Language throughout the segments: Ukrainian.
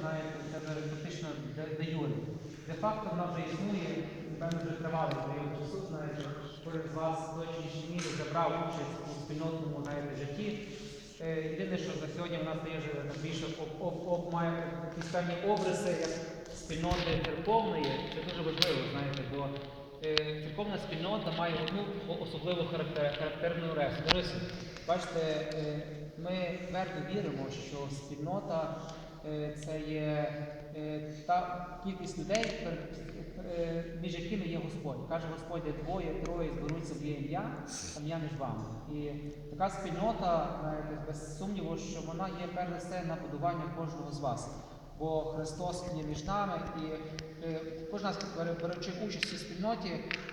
знаєте, це вже фактично де, юре. Де-факто вона вже існує, напевно, вже тривалий період часу, знаєте, кожен з вас в той чи вже участь у спільнотному знаєте, житті. Е, Єдине, що за сьогодні в нас є вже більше має якісь певні обриси як спільноти церковної. Це дуже важливо, знаєте, бо е, церковна спільнота має одну особливу характер, характерну рису. Бачите, е, ми твердо віримо, що спільнота це є е, та кількість людей, е, між якими є Господь. Каже Господь, двоє, троє зберуться в є ім'я, там я між вами. І така спільнота, без сумніву, що вона є перш за все на будування кожного з вас. Бо Христос є між нами, і е, кожен з беручи участь у спільноті,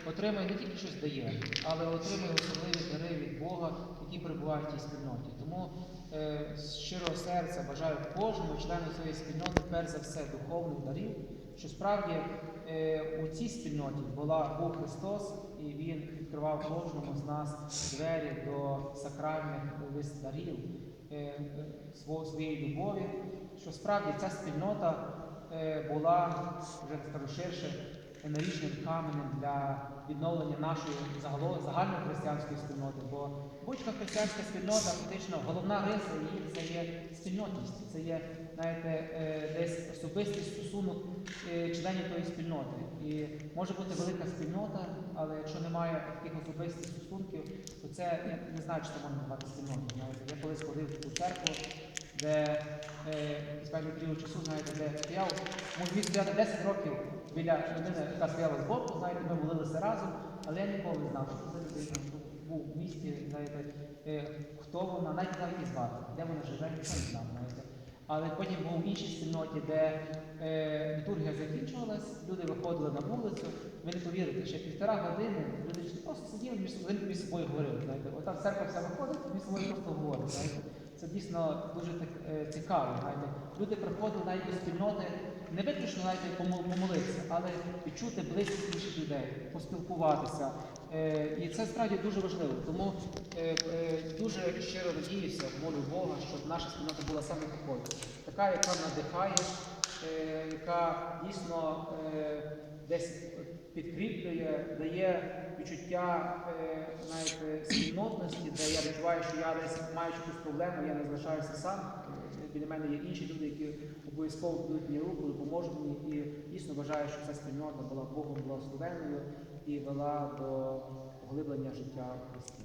отримує не тільки щось дає, але отримує особливі дари від Бога, які перебувають в цій спільноті. Тому е, з щирого серця бажаю кожному члену цієї спільноти, перш за все, духовних дарів, що справді е, у цій спільноті була був Христос, і Він відкривав кожному з нас двері до сакральних дарів своєї любові, що справді ця спільнота е, була, вже скажу ширше, нарічним каменем для відновлення нашої загальної християнської спільноти. Бо будь-яка християнська спільнота, фактично, головна риса її це є спільнотність, це є, знаєте, е, десь особистий стосунок е, членів тої спільноти. І може бути велика спільнота, але якщо немає таких особистих стосунків, то це я не знаю, чи це можна назвати спільнотою. Я колись ходив у церкву, де е, період часу, знаєте, де стояв, Може стояти 10 років біля людини, яка стояла з боку, знаєте, ми молилися разом, але я ніколи не знав, що це був в місті, знаєте, е, хто вона, навіть навіть як звати, де вона живе, ніхто не знав, знаєте. Але потім був в іншій спільноті, де е, літургія закінчувалась, люди виходили на вулицю. Ви не повірите, ще півтора години люди просто сиділи між, собою- говорили. Знаєте, ота церква вся виходить, між собою просто говорить. Знаєте. Це дійсно дуже е, цікаво. Знаєте. Люди приходили навіть до спільноти не виключно навіть помолитися, але відчути близькість інших людей, поспілкуватися. Е, і це справді дуже важливо. Тому е, дуже щиро надіюся, молю Бога, щоб наша спільнота була саме такою, така, яка надихає, яка дійсно десь підкріплює, дає відчуття знаєте, спільнотності, відчуваю, що я десь маю якусь проблему, я не залишаюся сам. Біля мене є інші люди, які обов'язково будуть мені руку, допоможуть мені. І дійсно вважаю, що ця спільнота була Богом благословенною і вела до поглиблення життя в Христі.